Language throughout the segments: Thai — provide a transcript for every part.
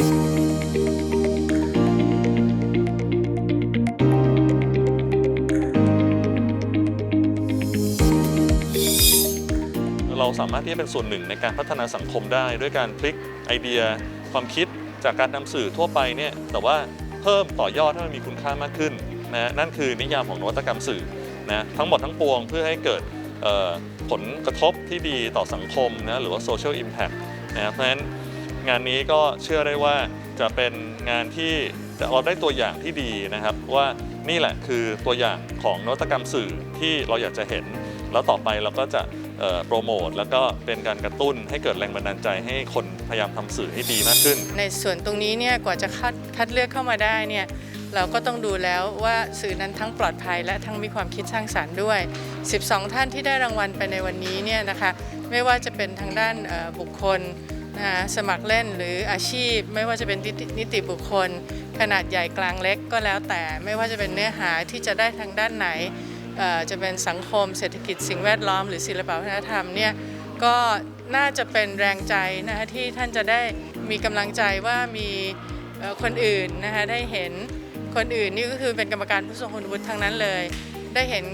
เราสามารถที่จะเป็นส่วนหนึ่งในการพัฒนาสังคมได้ ด้วยการพลิกไอเดียความคิดจากการนำสื่อทั่วไปเนี่ยแต่ว่าเพิ่มต่อยอดให้มันมีคุณค่ามากขึ้นนะนั่นคือนิยามของนวัตกรรมสื่อนะทั้งหมดทั้งปวงเพื่อให้เกิดผลกระทบที่ดีต่อสังคมนะหรือว่า social impact นะเพราะฉะนั้น งานนี้ก็เชื่อได้ว่าจะเป็นงานที่เราได้ตัวอย่างที่ดีนะครับ ว่านี่แหละคือตัวอย่างของนวัตกรรมสื่อที่เราอยากจะเห็น แล้วต่อไปเราก็จะโปรโมทแล้วก็เป็นการกระตุ้นให้เกิดแรงบันดาลใจให้คนพยายามทำสื่อให้ดีมากขึ้น ในส่วนตรงนี้เนี่ยกว่าจะคัดคัดเลือกเข้ามาได้เนี่ยเราก็ต้องดูแล้วว่าสื่อนั้นทั้งปลอดภัย และทั้งมีความคิดสร้างสารรค์ด้วย 12 ท่านที่ได้รางวัลไปในวันนี้เนี่ยนะคะไม่ว่าจะเป็นทางด้านบุคคล นะะสมัครเล่นหรืออาชีพ ไม่ว่าจะเป็นนิติบุคคล ขนาดใหญ่กลางเล็กก็แล้วแต่ไม่ว่าจะเป็นเนื้อหาที่จะได้ทางด้านไหนจะเป็นสังคมเศรษฐกิจสิ่งแวดล้อม หรือศิลปวัฒนธรรมเนี่ยก็น่าจะเป็นแรงใจนะคะที่ท่านจะได้มีกำลังใจว่ามีคนอื่นนะคะได้เห็นคนอื่นนี่ก็คือเป็นกรรมการผู้ทรงคุณวุฒิทั้งนั้นเลย ได้เห็น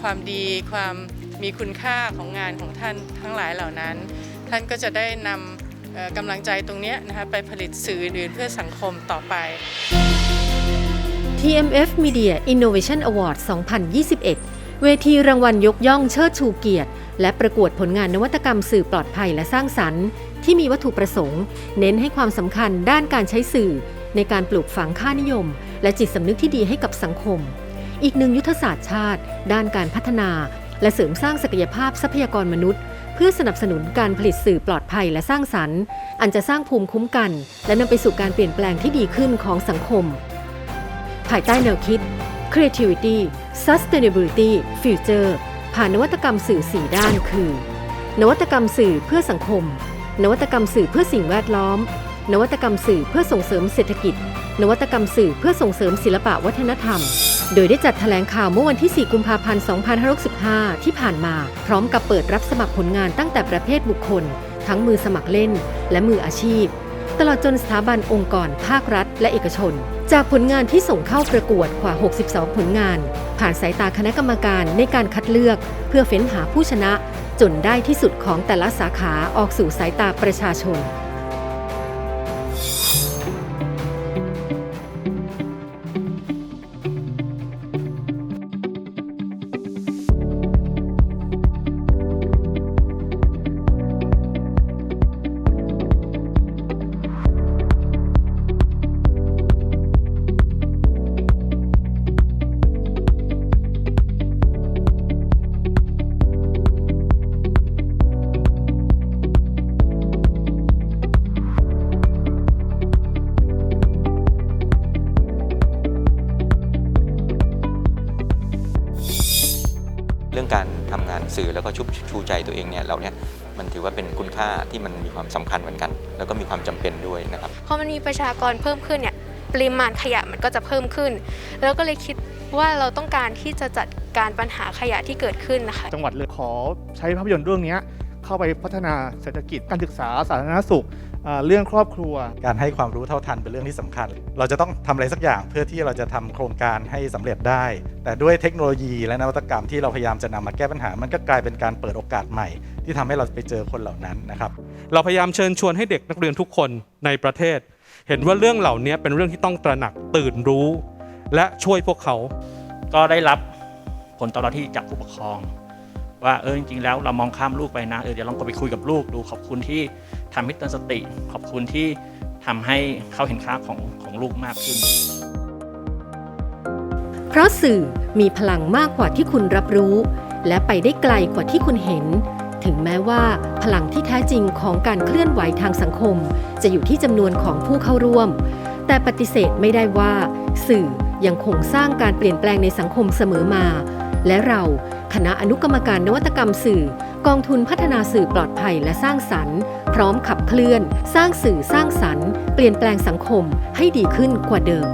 ความดีความมีคุณค่าของงานของท่านทั้งหลายเหล่านั้น ท่านก็จะได้นำ กำลังใจตรงนี้นะคะไปผลิตสื่ออื่นเพื่อสังคมต่อไป TMF Media Innovation Award 2021 เวทีรางวัลยกย่องเชิดชูเกียรติ และประกวดผลงานนวัตกรรมสื่อปลอดภัยและสร้างสรรค์ ที่มีวัตถุประสงค์ เน้นให้ความสำคัญด้านการใช้สื่อ ในการปลูกฝังค่านิยม และจิตสำนึกที่ดีให้กับสังคม อีกหนึ่งยุทธศาสตร์ชาติ ด้านการพัฒนา และเสริมสร้างศักยภาพทรัพยากรมนุษย์ เพื่อสนับสนุนการผลิตสื่อปลอดภัยและสร้างสรรค์ อันจะสร้างภูมิคุ้มกัน และนำไปสู่การเปลี่ยนแปลงที่ดีขึ้นของสังคม ภายใต้แนวคิด Creativity Sustainability Future ผ่านนวัตกรรมสื่อ4ด้านคือ นวัตกรรมสื่อเพื่อสังคม นวัตกรรมสื่อเพื่อสิ่งแวดล้อม นวัตกรรมสื่อเพื่อส่งเสริมเศรษฐกิจ นวัตกรรมสื่อเพื่อส่งเสริมศิลปะวัฒนธรรม โดยได้จัดแถลงข่าวเมื่อวันที่ 4 กุมภาพันธ์ 2565 ที่ผ่านมา พร้อมกับเปิดรับสมัครผลงานตั้งแต่ประเภทบุคคล ทั้งมือสมัครเล่น และมืออาชีพ ตลอดจนสถาบันองค์กร ภาครัฐ และเอกชน จากผลงานที่ส่งเข้าประกวดกว่า 62 ผลงาน ผ่านสายตาคณะกรรมการในการคัดเลือก เพื่อเฟ้นหาผู้ชนะ จนได้ที่สุดของแต่ละสาขาออกสู่สายตาประชาชน สื่อแล้วก็ชุบชูใจตัวเองเนี่ยเราเนี่ยมันถือว่าเป็นคุณค่าที่มันมีความสำคัญเหมือนกัน แล้วก็มีความจำเป็นด้วยนะครับพอมันมีประชากรเพิ่มขึ้นเนี่ยปริมาณขยะมันก็จะเพิ่มขึ้น แล้วก็เลยคิดว่าเราต้องการที่จะจัดการปัญหาขยะที่เกิดขึ้นนะคะ จังหวัดเลยขอใช้ภาพยนตร์เรื่องนี้เข้าไปพัฒนาเศรษฐกิจการศึกษาสาธารณสุขอ่า เรื่องครอบครัว การให้ความรู้เท่าทันเป็นเรื่องที่สำคัญ เราจะต้องทำอะไรสักอย่างเพื่อที่เราจะทำโครงการให้สำเร็จได้ แต่ด้วยเทคโนโลยีและนวัตกรรมที่เราพยายามจะนำมาแก้ปัญหา มันก็กลายเป็นการเปิดโอกาสใหม่ ที่ทำให้เราไปเจอคนเหล่านั้นนะครับ เราพยายามเชิญชวนให้เด็กนักเรียนทุกคนในประเทศ เห็นว่าเรื่องเหล่านี้เป็นเรื่องที่ต้องตระหนักตื่นรู้ และช่วยพวกเขา ก็ได้รับผลตอบรับที่จากผู้ปกครองว่าเออจริงๆแล้วเรามองข้ามลูกไปนะเออเดี๋ยวลองก็ไปคุยกับลูกดูขอบคุณที่ ทำให้เตือนสติ ขอบคุณที่ทำให้เขาเห็นค่าของของลูกมากขึ้น เพราะสื่อมีพลังมากกว่าที่คุณรับรู้ และไปได้ไกลกว่าที่คุณเห็น ถึงแม้ว่าพลังที่แท้จริงของการเคลื่อนไหวทางสังคม จะอยู่ที่จำนวนของผู้เข้าร่วม แต่ปฏิเสธไม่ได้ว่า สื่อยังคงสร้างการเปลี่ยนแปลงในสังคมเสมอมา และเรา คณะอนุกรรมการนวัตกรรมสื่อ กองทุนพัฒนาสื่อปลอดภัยและสร้างสรรค์ พร้อมขับเคลื่อน สร้างสื่อสร้างสรรค์ เปลี่ยนแปลงสังคมให้ดีขึ้นกว่าเดิม